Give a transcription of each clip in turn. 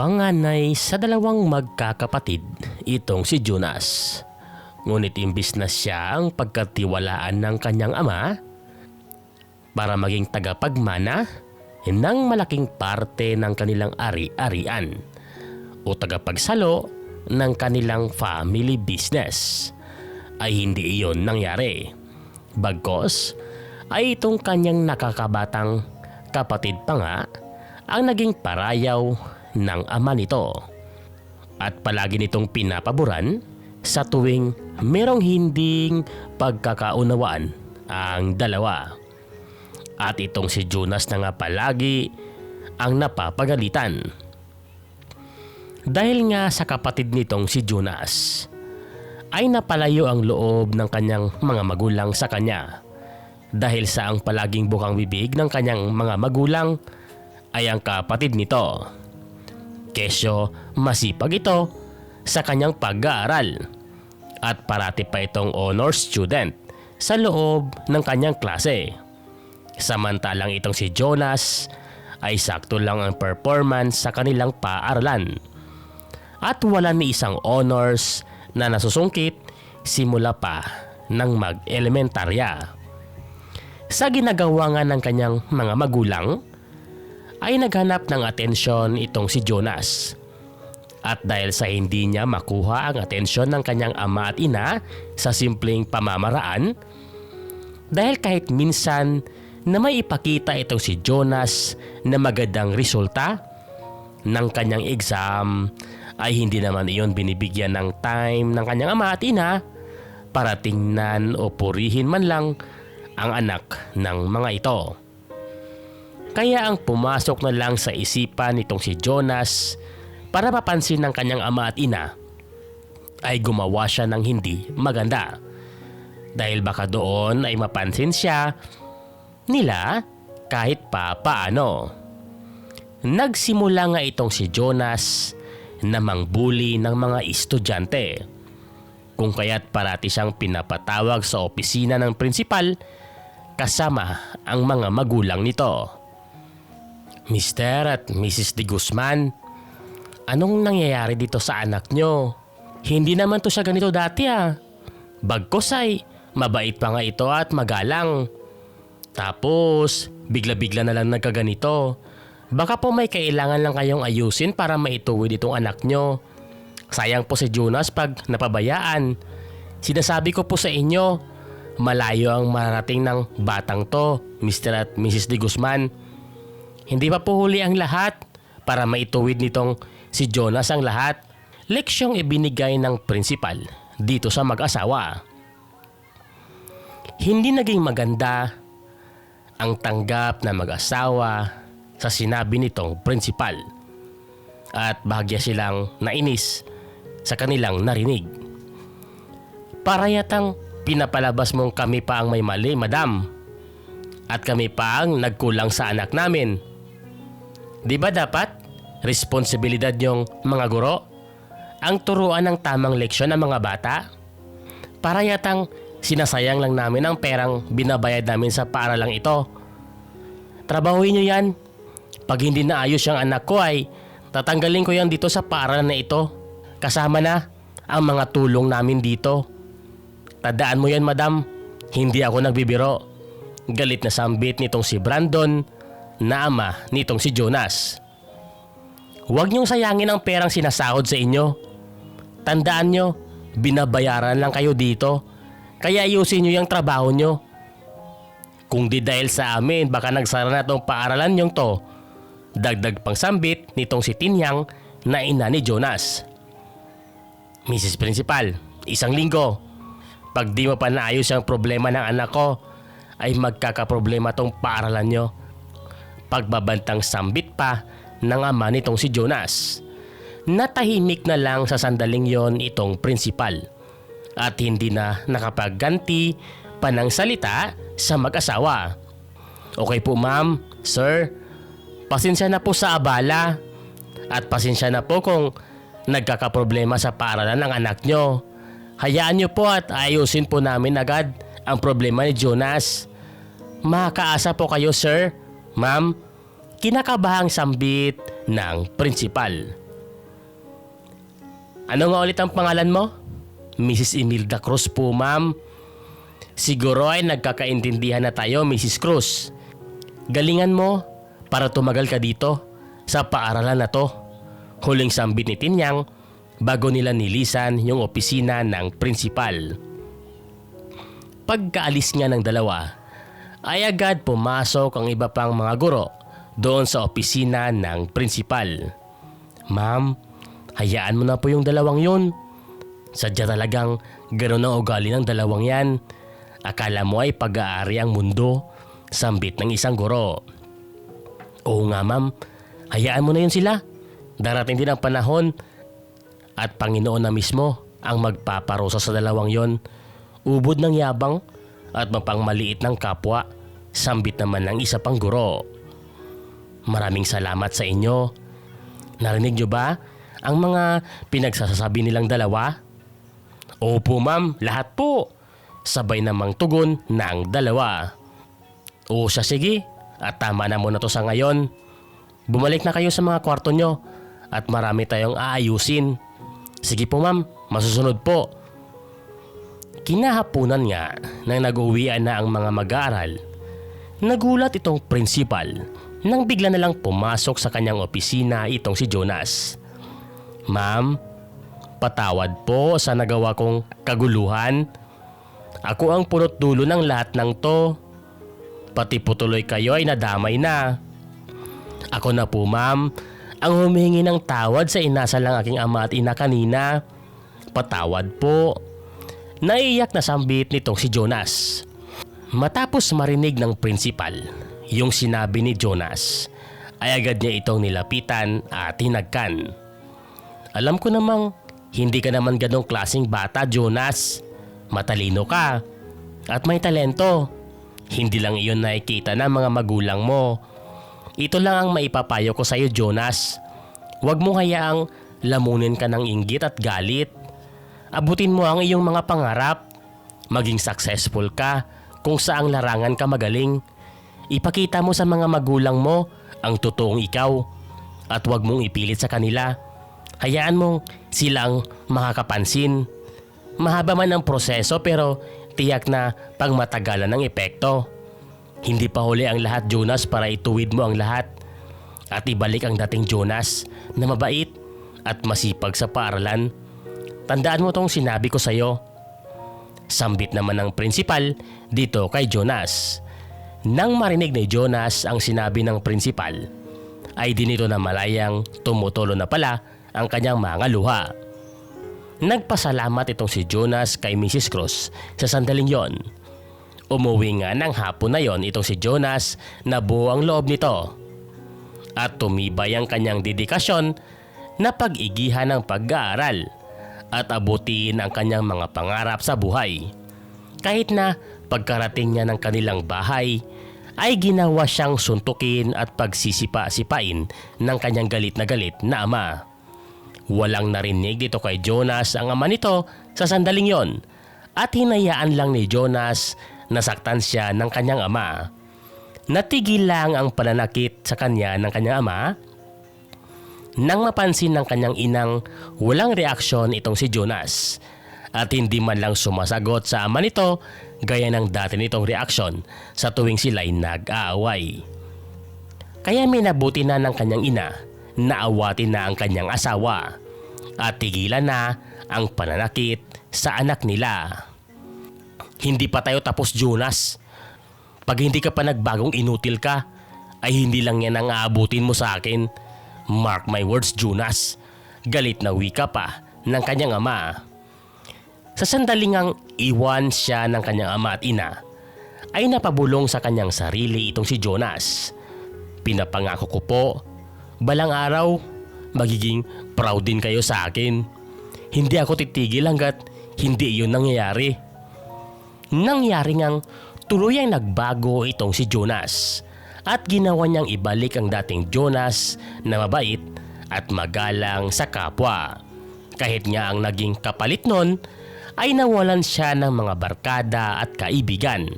Panganay sa dalawang magkakapatid, itong si Jonas. Ngunit imbis na siya ang pagkatiwalaan ng kanyang ama, para maging tagapagmana ng malaking parte ng kanilang ari-arian o tagapagsalo ng kanilang family business ay hindi iyon nangyari. Bagkos ay itong kanyang nakakabatang kapatid pa nga ang naging parayaw ng ama nito. At palagi nitong pinapaboran sa tuwing merong hinding pagkakaunawaan ang dalawa. At itong si Jonas na nga palagi ang napapagalitan. Dahil nga sa kapatid nitong si Jonas, ay napalayo ang loob ng kanyang mga magulang sa kanya. Dahil sa ang palaging bukang bibig ng kanyang mga magulang ay ang kapatid nito. Kesyo masipag ito sa kanyang pag-aaral at parati pa itong honor student sa loob ng kanyang klase. Samantalang itong si Jonas ay sakto lang ang performance sa kanilang paaralan. At wala ni isang honors na nasusungkit simula pa ng mag-elementarya. Sa ginagawa nga ng kanyang mga magulang, ay naghanap ng atensyon itong si Jonas. At dahil sa hindi niya makuha ang atensyon ng kanyang ama at ina sa simpleng pamamaraan, dahil kahit minsan na may ipakita itong si Jonas na magandang resulta ng kanyang exam ay hindi naman iyon binibigyan ng time ng kanyang ama at ina para tingnan o purihin man lang ang anak ng mga ito. Kaya ang pumasok na lang sa isipan nitong si Jonas para mapansin ng kanyang ama at ina ay gumawa siya ng hindi maganda. Dahil baka doon ay mapansin siya nila kahit pa paano. Nagsimula nga itong si Jonas na mangbuli ng mga estudyante. Kung kaya't parati siyang pinapatawag sa opisina ng prinsipal kasama ang mga magulang nito. Mr. at Mrs. De Guzman, anong nangyayari dito sa anak nyo? Hindi naman to siya ganito dati ah. Bagkos ay, mabait pa nga ito at magalang. Tapos, bigla-bigla na lang nagkaganito. Baka po may kailangan lang kayong ayusin para maituwid itong anak nyo. Sayang po si Jonas pag napabayaan. Sinasabi ko po sa inyo, malayo ang marating ng batang to, Mr. at Mrs. De Guzman. Hindi pa po huli ang lahat para maituwid nitong si Jonas ang lahat. Leksyong ibinigay ng prinsipal dito sa mag-asawa. Hindi naging maganda ang tanggap na mag-asawa sa sinabi nitong prinsipal at bahagya silang nainis sa kanilang narinig. Para yatang pinapalabas mong kami pa ang may mali, madam. At kami pa ang nagkulang sa anak namin. Di ba dapat responsibilidad yung mga guro ang turuan ng tamang leksyon ng mga bata? Para yatang sinasayang lang namin ang perang binabayad namin sa paaralang ito. Trabahuin nyo yan. Pag hindi na ayos yung anak ko ay tatanggalin ko yan dito sa paaralan na ito. Kasama na ang mga tulong namin dito. Tandaan mo yan madam, hindi ako nagbibiro. Galit na sambit nitong si Brandon na ama nitong si Jonas. Huwag niyong sayangin ang perang sinasahod sa inyo. Tandaan nyo, binabayaran lang kayo dito. Kaya ayusin nyo yung trabaho nyo. Kung di dahil sa amin, baka nagsara na tong paaralan nyong to. Dagdag pang sambit nitong si Tinyang na ina ni Jonas. Mrs. Principal, isang linggo. Pag di mo pa naayos ang problema ng anak ko, ay magkakaproblema tong paaralan nyo pagbabantang sambit pa ng ama nitong si Jonas. Natahimik na lang sa sandaling yon itong prinsipal at hindi na nakapagganti pa ng salita sa mag-asawa. Okay po ma'am, sir, pasensya na po sa abala at pasensya na po kung nagkakaproblema sa paaralan ng anak nyo. Hayaan nyo po at ayusin po namin agad ang problema ni Jonas. Makakaasa po kayo sir, ma'am, kinakabahang sambit ng prinsipal. Ano nga ulit ang pangalan mo? Mrs. Imelda Cruz po, ma'am. Siguro ay nagkakaintindihan na tayo, Mrs. Cruz. Galingan mo para tumagal ka dito sa paaralan na to. Huling sambit ni Tinyang bago nila nilisan yung opisina ng prinsipal. Pagkaalis nga ng dalawa, ay agad pumasok ang iba pang mga guro doon sa opisina ng prinsipal. Ma'am, hayaan mo na po yung dalawang yun. Sadya talagang gano'n ang ugali ng dalawang yan. Akala mo ay pag-aari ang mundo, sambit ng isang guro. Oo nga ma'am, hayaan mo na yun sila. Darating din ang panahon at Panginoon na mismo ang magpaparusa sa dalawang yon. Ubod ng yabang at mapangmaliit ng kapwa, sambit naman ng isa pang guro. Maraming salamat sa inyo. Narinig nyo ba ang mga pinagsasabi nilang dalawa? Opo ma'am, lahat po. Sabay namang tugon ng dalawa. O siya sige, at tama na muna to sa ngayon. Bumalik na kayo sa mga kwarto nyo at marami tayong aayusin. Sige po ma'am, masusunod po. Kinahapunan nga nang nag-uwian na ang mga mag-aaral. Nagulat itong principal nang bigla na lang pumasok sa kanyang opisina itong si Jonas. Ma'am, patawad po sa nagawa kong kaguluhan. Ako ang punot dulo ng lahat ng to. Pati po tuloy kayo ay nadamay na. Ako na po ma'am, ang humingi ng tawad sa inasal ng aking ama at ina kanina. Patawad po. Naiyak na sambit nitong si Jonas. Matapos marinig ng principal yung sinabi ni Jonas, ay agad niya itong nilapitan at tinagkan. Alam ko namang hindi ka naman ganong klaseng bata, Jonas. Matalino ka at may talento. Hindi lang iyon nakikita ng mga magulang mo. Ito lang ang maipapayo ko sa iyo, Jonas. Huwag mo hayaang lamunin ka ng inggit at galit. Abutin mo ang iyong mga pangarap. Maging successful ka kung saang larangan ka magaling. Ipakita mo sa mga magulang mo ang totoong ikaw at huwag mong ipilit sa kanila. Hayaan mong silang makakapansin. Mahaba man ang proseso pero tiyak na pangmatagalan ng epekto. Hindi pa huli ang lahat Jonas para ituwid mo ang lahat. At ibalik ang dating Jonas na mabait at masipag sa paaralan. Tandaan mo tong sinabi ko sa'yo. Sambit naman ng prinsipal dito kay Jonas. Nang marinig ni Jonas ang sinabi ng prinsipal, ay dinito na malayang tumutulo na pala ang kanyang mga luha. Nagpasalamat itong si Jonas kay Mrs. Cruz sa sandaling yon. Umuwi nga ng hapon na yon itong si Jonas na buo ang loob nito. At tumibay ang kanyang dedikasyon na pag-igihan ng pag-aaral at abutin ang kanyang mga pangarap sa buhay. Kahit na pagkarating niya ng kanilang bahay, ay ginawa siyang suntukin at pagsisipa-sipain ng kanyang galit na galit na ama. Walang narinig dito kay Jonas ang ama nito sa sandaling yon at hinayaan lang ni Jonas na saktan siya ng kanyang ama. Natigil lang ang pananakit sa kanya ng kanyang ama nang mapansin ng kanyang inang walang reaksyon itong si Jonas at hindi man lang sumasagot sa ama nito gaya ng dati nitong reaksyon sa tuwing sila'y nag-aaway. Kaya minabuti na ng kanyang ina na awatin na ang kanyang asawa at tigilan na ang pananakit sa anak nila. Hindi pa tayo tapos Jonas. Pag hindi ka pa nagbagong inutil ka, ay hindi lang yan ang aabutin mo sa akin. Mark my words Jonas. Galit na wika pa ng kanyang ama. Sa sandaling ang iwan siya ng kanyang ama at ina, ay napabulong sa kanyang sarili itong si Jonas. Pinapangako ko po, balang araw, magiging proud din kayo sa akin. Hindi ako titigil hanggat hindi iyon nangyayari. Nangyari ngang tuluyang nagbago itong si Jonas at ginawa niyang ibalik ang dating Jonas na mabait at magalang sa kapwa. Kahit nga ang naging kapalit nun ay nawalan siya ng mga barkada at kaibigan.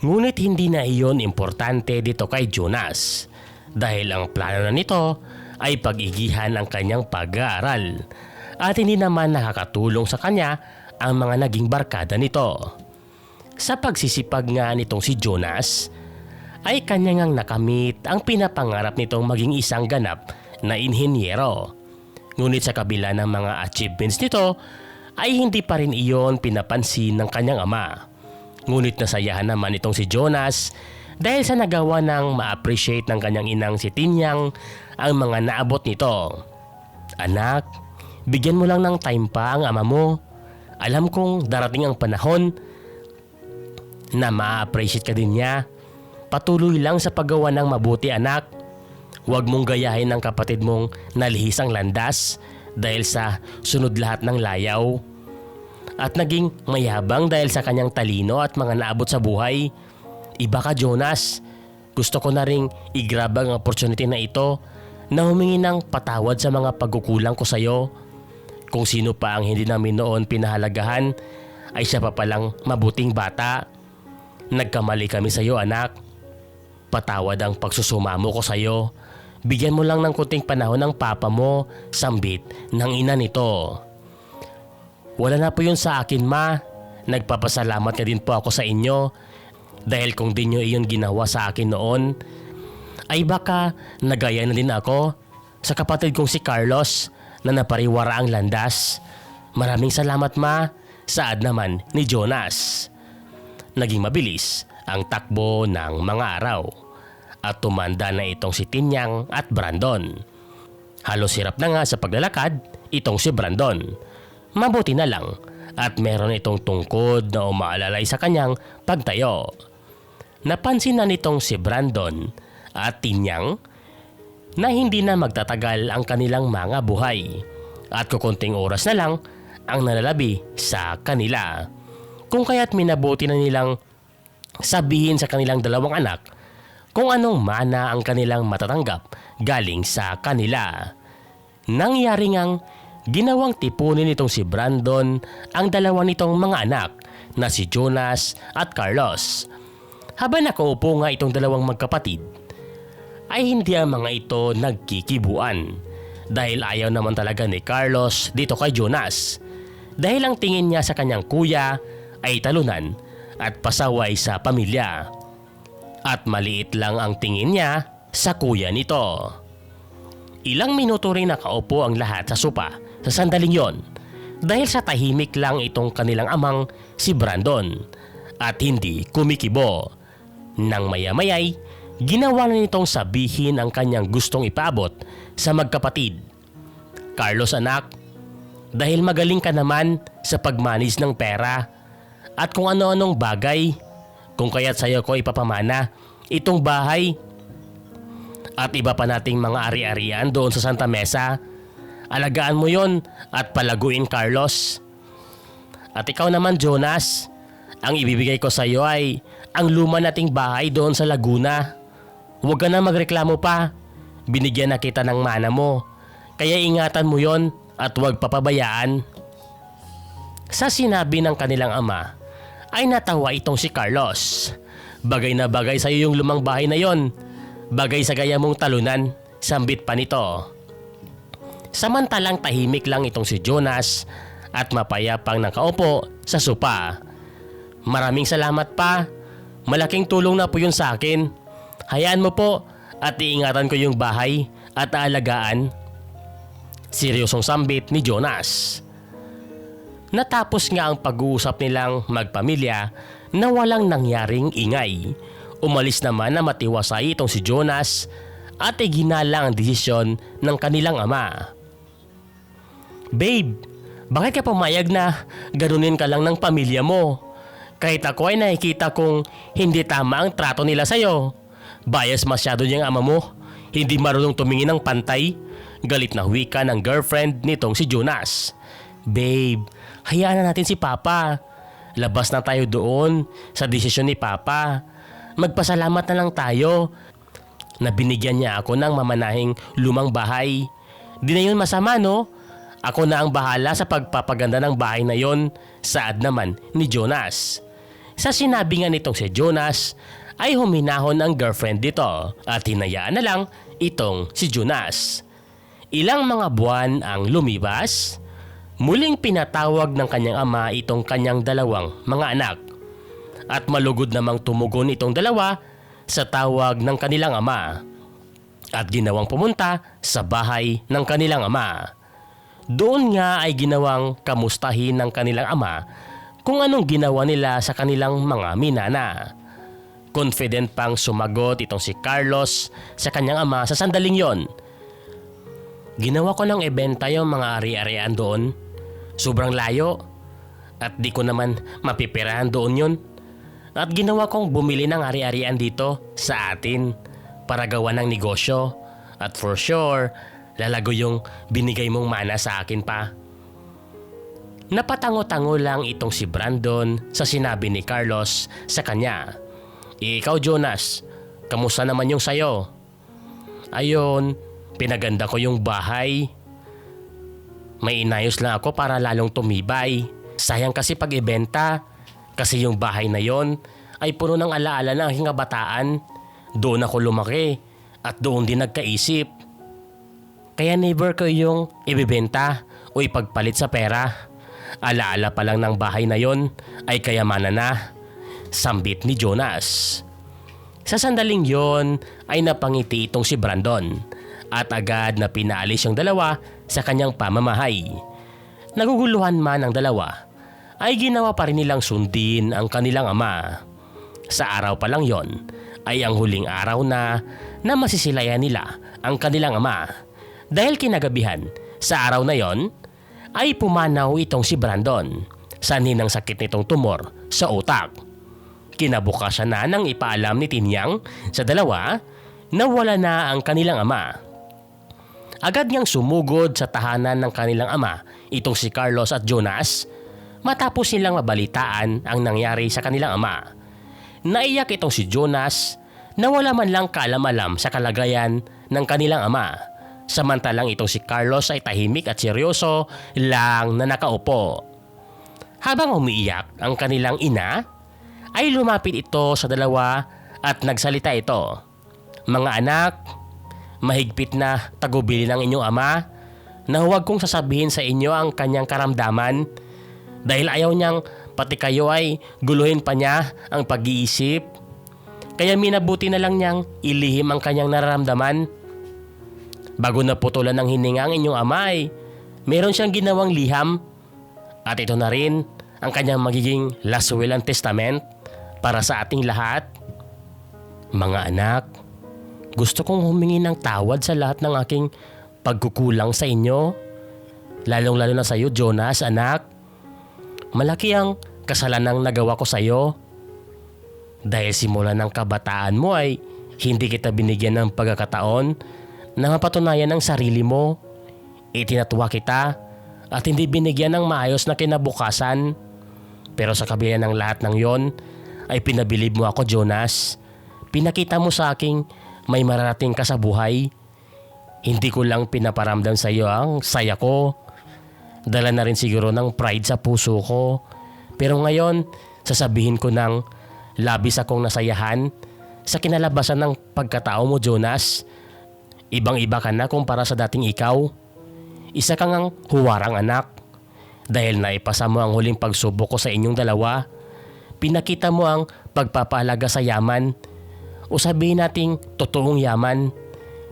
Ngunit hindi na iyon importante dito kay Jonas dahil ang plano na nito ay pag-igihan ang kanyang pag-aaral at hindi naman nakakatulong sa kanya ang mga naging barkada nito. Sa pagsisipag nga nitong si Jonas, ay kanya ngang nakamit ang pinapangarap nitong maging isang ganap na inhinyero. Ngunit sa kabila ng mga achievements nito, ay hindi pa rin iyon pinapansin ng kanyang ama. Ngunit nasayahan naman itong si Jonas dahil sa nagawa ng ma-appreciate ng kanyang inang si Tinyang ang mga naabot nito. Anak, bigyan mo lang ng time pa ang ama mo. Alam kong darating ang panahon na ma-appreciate ka din niya. Patuloy lang sa paggawa ng mabuti anak. Huwag mong gayahin ng kapatid mong nalihis ang landas dahil sa sunod lahat ng layaw. At naging mayabang dahil sa kanyang talino at mga naabot sa buhay. Iba ka Jonas. Gusto ko na ring i-grab ang opportunity na ito na humingi ng patawad sa mga pagkukulang ko sa iyo. Kung sino pa ang hindi namin noon pinahalagahan ay siya pa palang mabuting bata. Nagkamali kami sa iyo anak. Patawad ang pagsusumamo ko sa iyo. Bigyan mo lang ng kunting panahon ng papa mo, sambit ng ina nito. Wala na po yun sa akin ma. Nagpapasalamat na din po ako sa inyo. Dahil kung di nyo iyon ginawa sa akin noon, ay baka nagaya na din ako sa kapatid kong si Carlos na napariwara ang landas. Maraming salamat ma, saad naman ni Jonas. Naging mabilis ang takbo ng mga araw at tumanda na itong si Tinyang at Brandon. Halos hirap na nga sa paglalakad itong si Brandon. Mabuti na lang at meron itong tungkod na umaalalay sa kanyang pagtayo. Napansin na nitong si Brandon at Tinyang na hindi na magtatagal ang kanilang mga buhay at kukunting oras na lang ang nalalabi sa kanila. Kung kaya't minabuti na nilang sabihin sa kanilang dalawang anak kung anong mana ang kanilang matatanggap galing sa kanila. Nangyari ngang ginawang tipunin nitong si Brandon ang dalawa nitong mga anak na si Jonas at Carlos. Habang nakaupo nga itong dalawang magkapatid, ay hindi ang mga ito nagkikibuan dahil ayaw naman talaga ni Carlos dito kay Jonas dahil ang tingin niya sa kanyang kuya ay talunan at pasaway sa pamilya. At maliit lang ang tingin niya sa kuya nito. Ilang minuto rin nakaupo ang lahat sa sopa sa sandaling yon dahil sa tahimik lang itong kanilang amang si Brandon at hindi kumikibo. Nang mayamayay, ginawa na nitong sabihin ang kanyang gustong ipaabot sa magkapatid. Carlos anak, dahil magaling ka naman sa pagmanis ng pera at kung ano-anong bagay, kung kaya't sa'yo ko ipapamana itong bahay at iba pa nating mga ari-arian doon sa Santa Mesa. Alagaan mo yon at palaguin Carlos. At ikaw naman Jonas, ang ibibigay ko sa iyo ay ang luma nating bahay doon sa Laguna. Huwag ka na magreklamo pa. Binigyan na kita ng mana mo. Kaya ingatan mo yon at huwag papabayaan. Sa sinabi ng kanilang ama, ay natawa itong si Carlos. Bagay na bagay sa iyo yung lumang bahay na yon. Bagay sa gaya mong talunan, sambit pa nito. Samantalang tahimik lang itong si Jonas at mapayapang nakaupo sa sopa. Maraming salamat pa. Malaking tulong na po yun sa akin. Hayaan mo po at iingatan ko yung bahay at aalagaan. Seryosong sambit ni Jonas. Natapos nga ang pag-uusap nilang magpamilya na walang nangyaring ingay. Umalis naman na matiwasay itong si Jonas at iginala ang desisyon ng kanilang ama. Babe, bakit ka pumayag na ganunin ka lang ng pamilya mo? Kahit ako ay nakikita kong hindi tama ang trato nila sa'yo. Bias masyado niyang ama mo. Hindi marunong tumingin ng pantay. Galit na wika ng girlfriend nitong si Jonas. Babe, hayaan na natin si Papa. Labas na tayo doon sa desisyon ni Papa. Magpasalamat na lang tayo na binigyan niya ako ng mamanahing lumang bahay. Di na yun masama no? Ako na ang bahala sa pagpapaganda ng bahay na yon, saad naman ni Jonas. Sa sinabi nga nitong si Jonas, ay huminahon ang girlfriend dito at hinayaan na lang itong si Jonas. Ilang mga buwan ang lumipas, Muling pinatawag ng kanyang ama itong kanyang dalawang mga anak. At malugod namang tumugon itong dalawa sa tawag ng kanilang ama. At ginawang pumunta sa bahay ng kanilang ama. Doon nga ay ginawang kamustahin ng kanilang ama kung anong ginawa nila sa kanilang mga minana. Confident pang sumagot itong si Carlos sa kanyang ama sa sandaling yon. Ginawa ko ng ebenta yung mga ari-arian doon. Sobrang layo. At di ko naman mapipirahan doon yun. At ginawa kong bumili ng ari-arian dito sa atin para gawa ng negosyo. At for sure, lalago yung binigay mong mana sa akin pa. Napatango-tango lang itong si Brandon sa sinabi ni Carlos sa kanya. Ikaw Jonas, kamusta naman yung sayo? Ayon, pinaganda ko yung bahay. May inayos lang ako para lalong tumibay. Sayang kasi pag ibenta. Kasi yung bahay na yon ay puno ng alaala ng aking kabataan. Doon ako lumaki at doon din nagkaisip. Kaya never ko yung ibibenta o ipagpalit sa pera. Alaala pa lang ng bahay na yon ay kayamanan na. Sambit ni Jonas. Sa sandaling yon ay napangiti itong si Brandon at agad na pinaalis yung dalawa sa kanyang pamamahay. Naguguluhan man ang dalawa ay ginawa pa rin nilang sundin ang kanilang ama. Sa araw pa lang yon ay ang huling araw na na masisilayan nila ang kanilang ama. Dahil kinagabihan sa araw na yon ay pumanaw itong si Brandon sanhi ng sakit nitong tumor sa utak. Kinabukasan na nang ipaalam ni Tinyang sa dalawa na wala na ang kanilang ama. Agad niyang sumugod sa tahanan ng kanilang ama itong si Carlos at Jonas matapos nilang mabalitaan ang nangyari sa kanilang ama. Naiyak itong si Jonas na wala man lang kaalam-alam sa kalagayan ng kanilang ama. Samantalang itong si Carlos ay tahimik at seryoso lang na nakaupo. Habang umiiyak ang kanilang ina, ay lumapit ito sa dalawa at nagsalita ito. Mga anak, mahigpit na tagubili ng inyong ama na huwag kong sasabihin sa inyo ang kanyang karamdaman dahil ayaw niyang pati kayo ay guluhin pa niya ang pag-iisip. Kaya minabuti na lang niyang ilihim ang kanyang nararamdaman. Bago na putulan ng hininga ang inyong ama ay meron siyang ginawang liham at ito na rin ang kanyang magiging last will and testament para sa ating lahat. Mga anak, gusto kong humingi ng tawad sa lahat ng aking pagkukulang sa inyo. Lalong-lalo na sa iyo, Jonas, anak. Malaki ang kasalanang nagawa ko sa iyo. Dahil simula ng kabataan mo ay hindi kita binigyan ng pagkakataon na mapatunayan ang sarili mo. Itinatwa kita at hindi binigyan ng maayos na kinabukasan. Pero sa kabila ng lahat ng yon, ay pinabilib mo ako Jonas. Pinakita mo sa aking may mararating ka sa buhay. Hindi ko lang pinaparamdam sa iyo ang saya ko. Dala na rin siguro ng pride sa puso ko. Pero ngayon, sasabihin ko ng labis akong nasayahan sa kinalabasan ng pagkatao mo Jonas. Ibang-iba ka na kumpara sa dating ikaw. Isa kang ang huwarang anak. Dahil naipasa mo ang huling pagsubok ko sa inyong dalawa pinakita mo ang pagpapahalaga sa yaman o sabihin nating totoong yaman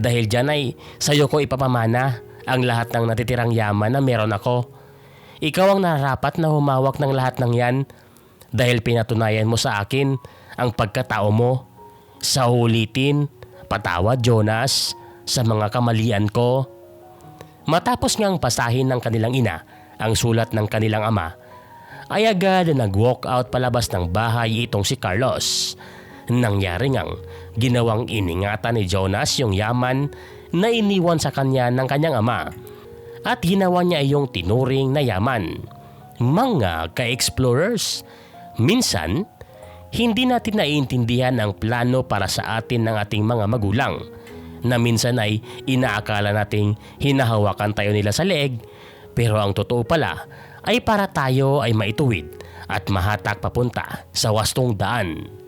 dahil dyan ay sa'yo ko ipapamana ang lahat ng natitirang yaman na meron ako. Ikaw ang nararapat na humawak ng lahat ng yan dahil pinatunayan mo sa akin ang pagkatao mo. Sa ulitin, patawad Jonas sa mga kamalian ko. Matapos ngang pasahin ng kanilang ina ang sulat ng kanilang ama, ay agad nag-walk out palabas ng bahay itong si Carlos. Nangyari ngang ginawang iningatan ni Jonas yung yaman na iniwan sa kanya ng kanyang ama at ginawa niya yung tinuring na yaman. Mga ka-explorers, minsan hindi natin naiintindihan ang plano para sa atin ng ating mga magulang na minsan ay inaakala nating hinahawakan tayo nila sa leeg pero ang totoo pala ay para tayo ay maituwid at mahatak papunta sa wastong daan.